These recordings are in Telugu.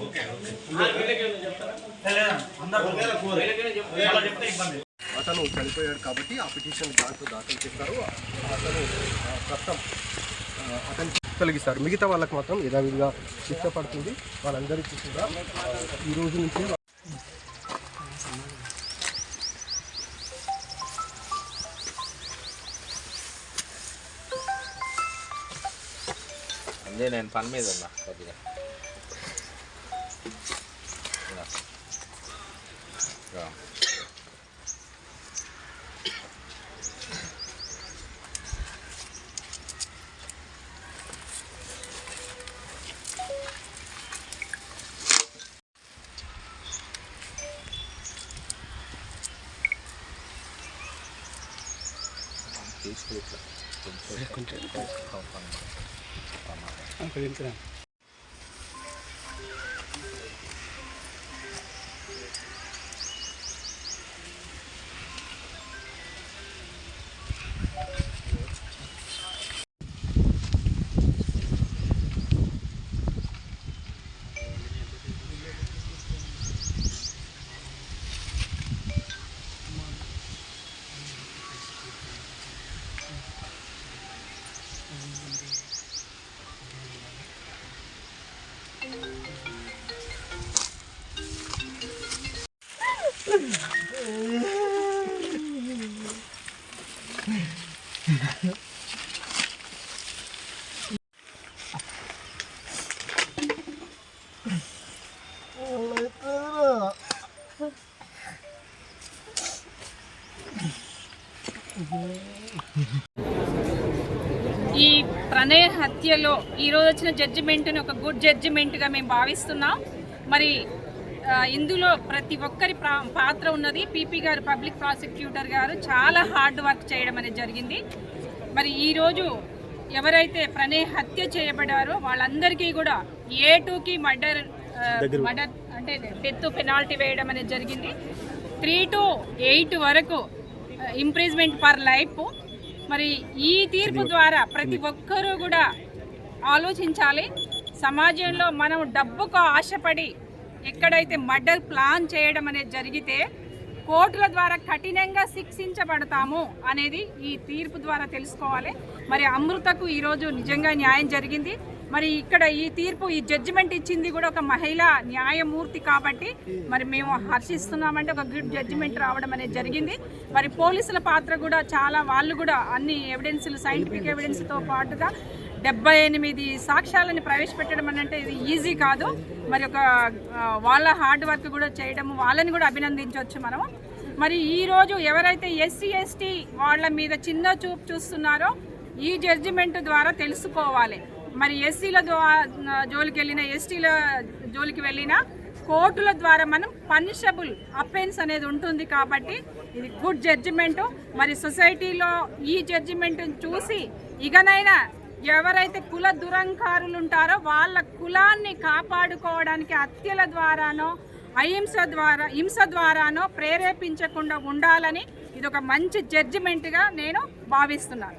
ఓకే అందరూ చెప్తే ఇబ్బంది అతను చనిపోయాడు కాబట్టి ఆ పిటిషన్ దాంట్లో దాఖలు చేస్తారు. అతను ఆ, ప్రస్తుతం అతనికి తొలగిస్తారు. మిగతా వాళ్ళకి మాత్రం యథావిధిగా శిక్ష పడుతుంది. వాళ్ళందరికీ కూడా ఈ రోజు నుంచి అదే నేను పని మీద ఉన్నా కొద్దిగా. ఇలా. తీసుకుని ఇట్లా కొంచెం ఈ హత్యలో ఈరోజు వచ్చిన జడ్జిమెంట్ని ఒక గుడ్ జడ్జిమెంట్గా మేము భావిస్తున్నాం. మరి ఇందులో ప్రతి ఒక్కరి పాత్ర ఉన్నది. పీపీ గారు పబ్లిక్ ప్రాసిక్యూటర్ గారు చాలా హార్డ్ వర్క్ చేయడం అనేది జరిగింది. మరి ఈరోజు ఎవరైతే ప్రణయ్ హత్య చేయబడారో వాళ్ళందరికీ కూడా ఏ టూకి మర్డర్ మర్డర్ అంటే డెత్ పెనాల్టీ వేయడం అనేది జరిగింది. త్రీ టు ఎయిట్ వరకు ఇంప్రీజ్మెంట్ పర్ లైఫ్ మరి ఈ తీర్పు ద్వారా ప్రతి ఒక్కరూ కూడా ఆలోచించాలి. సమాజంలో మనం డబ్బుకు ఆశపడి ఎక్కడైతే మర్డర్ ప్లాన్ చేయడం అనేది జరిగితే కోర్టుల ద్వారా కఠినంగా శిక్షించబడతాము అనేది ఈ తీర్పు ద్వారా తెలుసుకోవాలి. మరి అమృతకు ఈరోజు నిజంగా న్యాయం జరిగింది. మరి ఇక్కడ ఈ తీర్పు ఈ జడ్జిమెంట్ ఇచ్చింది కూడా ఒక మహిళా న్యాయమూర్తి కాబట్టి మరి మేము హర్షిస్తున్నామంటే ఒక గుడ్ జడ్జిమెంట్ రావడం అనేది జరిగింది. మరి పోలీసుల పాత్ర కూడా చాలా వాళ్ళు కూడా అన్ని ఎవిడెన్స్లు సైంటిఫిక్ ఎవిడెన్స్తో పాటుగా డెబ్బై ఎనిమిది సాక్ష్యాలను ప్రవేశపెట్టడం అని అంటే ఇది ఈజీ కాదు. మరి ఒక వాళ్ళ హార్డ్ వర్క్ కూడా చేయడం వాళ్ళని కూడా అభినందించవచ్చు మనం మరి ఈ రోజు ఎవరైతే ఎస్సీ ఎస్టీ వాళ్ళ మీద చిన్న చూపు చూస్తున్నారో ఈ జడ్జిమెంట్ ద్వారా తెలుసుకోవాలి. మరి ఎస్సీల ద్వారా జోలికి వెళ్ళినా ఎస్టీల జోలికి వెళ్ళినా కోర్టుల ద్వారా మనం పనిషబుల్ అఫెన్స్ అనేది ఉంటుంది కాబట్టి ఇది గుడ్ జడ్జిమెంట్ మరి సొసైటీలో ఈ జడ్జిమెంట్ చూసి ఇకనైనా ఎవరైతే కుల దురంకారులు ఉంటారో వాళ్ళ కులాన్ని కాపాడుకోవడానికి హత్యల ద్వారానో అహింస ద్వారా హింస ద్వారానో ప్రేరేపించకుండా ఉండాలని ఇది ఒక మంచి జడ్జిమెంట్గా నేను భావిస్తున్నాను.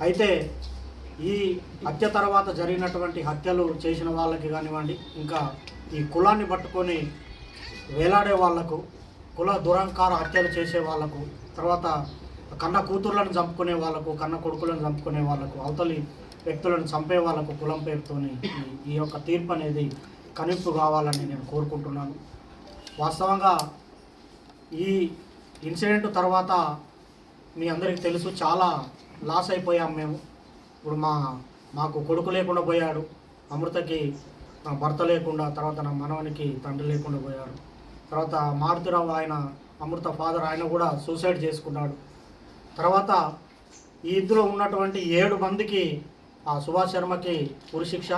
అయితే ఈ హత్య తర్వాత జరిగినటువంటి హత్యలు చేసిన వాళ్ళకి కానివ్వండి ఇంకా ఈ కులాన్ని పట్టుకొని వేలాడే వాళ్ళకు కుల దురంకార హత్యలు చేసే వాళ్ళకు తర్వాత కన్న కూతుర్లను చంపుకునే వాళ్ళకు కన్న కొడుకులను చంపుకునే వాళ్ళకు అవతలి వ్యక్తులను చంపే వాళ్ళకు కులం పేరుతోని ఈ- ఈ యొక్క తీర్పు అనేది కనింపు కావాలని నేను కోరుకుంటున్నాను. వాస్తవంగా ఈ ఇన్సిడెంట్ తర్వాత మీ అందరికీ తెలుసు చాలా లాస్ అయిపోయాం మేము. ఇప్పుడు మా మాకు కొడుకు లేకుండా పోయాడు. అమృతకి నా భర్త లేకుండా తర్వాత నా మనవనికి తండ్రి లేకుండా పోయాడు. తర్వాత మారుతిరావు ఆయన అమృత ఫాదర్ ఆయన కూడా సూసైడ్ చేసుకున్నాడు. తర్వాత ఈ ఇద్దరు ఉన్నటువంటి ఏడు మందికి ఆ సుభాష్ శర్మకి ఉరిశిక్ష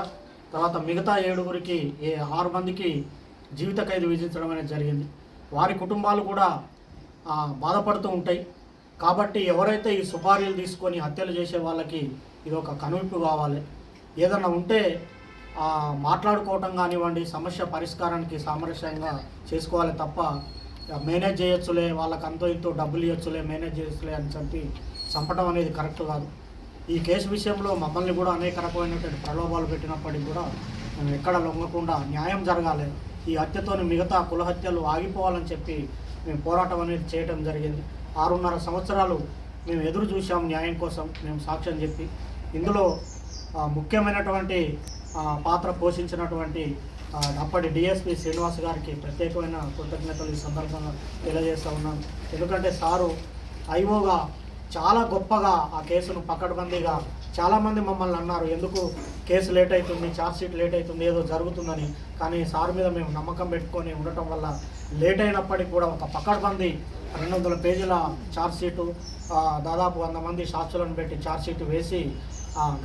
తర్వాత మిగతా ఏడుగురికి ఏ ఆరు మందికి జీవిత ఖైదు విధించడం అనేది జరిగింది. వారి కుటుంబాలు కూడా బాధపడుతూ ఉంటాయి. కాబట్టి ఎవరైతే ఈ సుపారీలు తీసుకొని హత్యలు చేసే వాళ్ళకి ఇది ఒక కనువిప్పు కావాలి. ఏదన్నా ఉంటే మాట్లాడుకోవటం కానివ్వండి సమస్య పరిష్కారానికి సామరస్యంగా చేసుకోవాలి తప్ప మేనేజ్ చేయొచ్చులే వాళ్ళకి అంతో ఇంతో డబ్బులు ఇవ్వచ్చులే మేనేజ్ చేయొచ్చులే అని చెప్పి చంపడం అనేది కరెక్ట్ కాదు. ఈ కేసు విషయంలో మమ్మల్ని కూడా అనేక రకమైనటువంటి ప్రలోభాలు పెట్టినప్పటికీ కూడా మేము ఎక్కడ లొంగకుండా న్యాయం జరగాలి. ఈ హత్యతోని మిగతా కుల హత్యలు ఆగిపోవాలని చెప్పి మేము పోరాటం అనేది చేయడం జరిగింది. ఆరున్నర సంవత్సరాలు మేము ఎదురు చూసాం న్యాయం కోసం మేము సాక్ష్యం చెప్పి. ఇందులో ముఖ్యమైనటువంటి పాత్ర పోషించినటువంటి అప్పటి డిఎస్పి శ్రీనివాస్ గారికి ప్రత్యేకమైన కృతజ్ఞతలు ఈ సందర్భంగా తెలియజేస్తూ ఉన్నాను ఎందుకంటే సారు ఐఓగా చాలా గొప్పగా ఆ కేసును పకడ్బందీగా చాలామంది మమ్మల్ని అన్నారు ఎందుకు కేసు లేట్ అవుతుంది ఛార్జ్షీట్ లేట్ అవుతుంది ఏదో జరుగుతుందని. కానీ సార్ మీద మేము నమ్మకం పెట్టుకొని ఉండటం వల్ల లేట్ అయినప్పటికీ కూడా ఒక పకడ్బందీ రెండు వందల పేజీల ఛార్జ్షీటు దాదాపు వంద మంది సాక్షులను పెట్టి ఛార్జ్షీట్ వేసి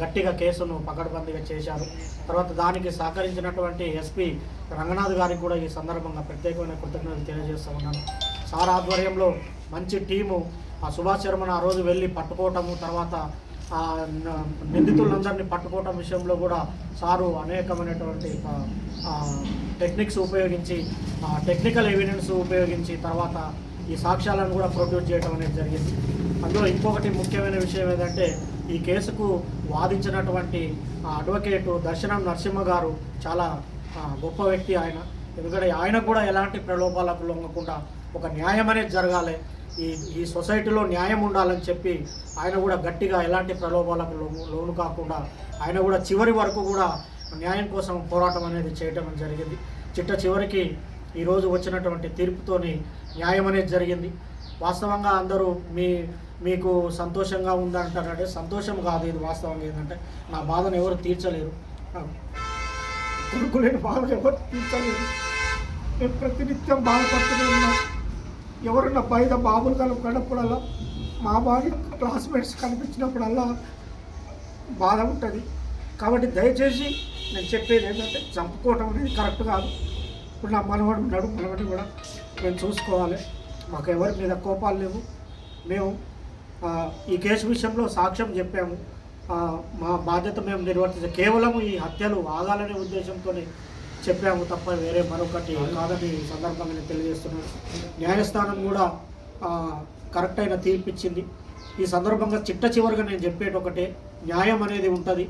గట్టిగా కేసును పకడ్బందీగా చేశారు. తర్వాత దానికి సహకరించినటువంటి ఎస్పీ రంగనాథ్ గారికి కూడా ఈ సందర్భంగా ప్రత్యేకమైన కృతజ్ఞతలు తెలియజేస్తూ ఉన్నాను. సార్ ఆధ్వర్యంలో మంచి టీము ఆ సుభాష్ శర్మను ఆ రోజు వెళ్ళి పట్టుకోవటము తర్వాత ఆ నిందితులందరినీ పట్టుకోవటం విషయంలో కూడా సారు అనేకమైనటువంటి టెక్నిక్స్ ఉపయోగించి ఆ, టెక్నికల్ ఎవిడెన్స్ ఉపయోగించి తర్వాత ఈ సాక్ష్యాలను కూడా ప్రొడ్యూస్ చేయడం అనేది జరిగింది. అందులో ఇంకొకటి ముఖ్యమైన విషయం ఏంటంటే ఈ కేసుకు వాదించినటువంటి అడ్వకేటు దర్శనం నరసింహ గారు చాలా గొప్ప వ్యక్తి ఆయన. ఎందుకంటే ఆయన కూడా ఎలాంటి ప్రలోభాలకు లొంగకుండా ఒక న్యాయం అనేది జరగాలి. ఈ ఈ సొసైటీలో న్యాయం ఉండాలని చెప్పి ఆయన కూడా గట్టిగా ఎలాంటి ప్రలోభాలకు లోను లోను కాకుండా ఆయన కూడా చివరి వరకు కూడా న్యాయం కోసం పోరాటం అనేది చేయటం జరిగింది. చిట్ట చివరికి ఈరోజు వచ్చినటువంటి తీర్పుతోని న్యాయం అనేది జరిగింది. వాస్తవంగా అందరూ మీ మీకు సంతోషంగా ఉందంటారంటే సంతోషం కాదు ఇది వాస్తవంగా ఏంటంటే నా బాధను ఎవరు తీర్చలేరు. కొడుకులేని బాధ బాధను ఎవరు తీర్చలేరు. ప్రతినిత్యం బాధపడుతూనే ఎవరన్నా బయట బాబులు కనుక్కున్నప్పుడల్లా మా బాగా క్లాస్మేట్స్ కనిపించినప్పుడల్లా బాధ ఉంటుంది. కాబట్టి దయచేసి నేను చెప్పేది ఏంటంటే చంపుకోవటం అనేది కరెక్ట్ కాదు. ఇప్పుడు నా మనవాడు ఉన్నాడు మనవాడిని కూడా మేము చూసుకోవాలి. మాకు ఎవరి మీద కోపాలు లేవు. మేము ఈ కేసు విషయంలో సాక్ష్యం చెప్పాము. మా బాధ్యత మేము నిర్వర్తించాం కేవలం ఈ హత్యలు ఆగాలనే ఉద్దేశంతోనే చెప్పాము తప్ప వేరే మరొకటి కాదని ఈ సందర్భంగా నేను తెలియజేస్తున్నాను. న్యాయస్థానం కూడా కరెక్ట్ అయిన తీర్పు ఇచ్చింది ఈ సందర్భంగా చిట్ట చివరిగా నేను చెప్పేటి ఒకటే న్యాయం అనేది ఉంటుంది.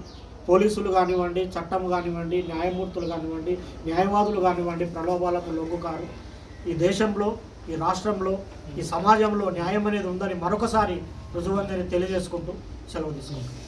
పోలీసులు కానివ్వండి చట్టం కానివ్వండి న్యాయమూర్తులు కానివ్వండి న్యాయవాదులు కానివ్వండి ప్రలోభాలకు లొంగుకారు ఈ దేశంలో ఈ రాష్ట్రంలో ఈ సమాజంలో న్యాయం అనేది ఉందని మరొకసారి రుజువందని తెలియజేసుకుంటూ సెలవు తీసుకుంటాం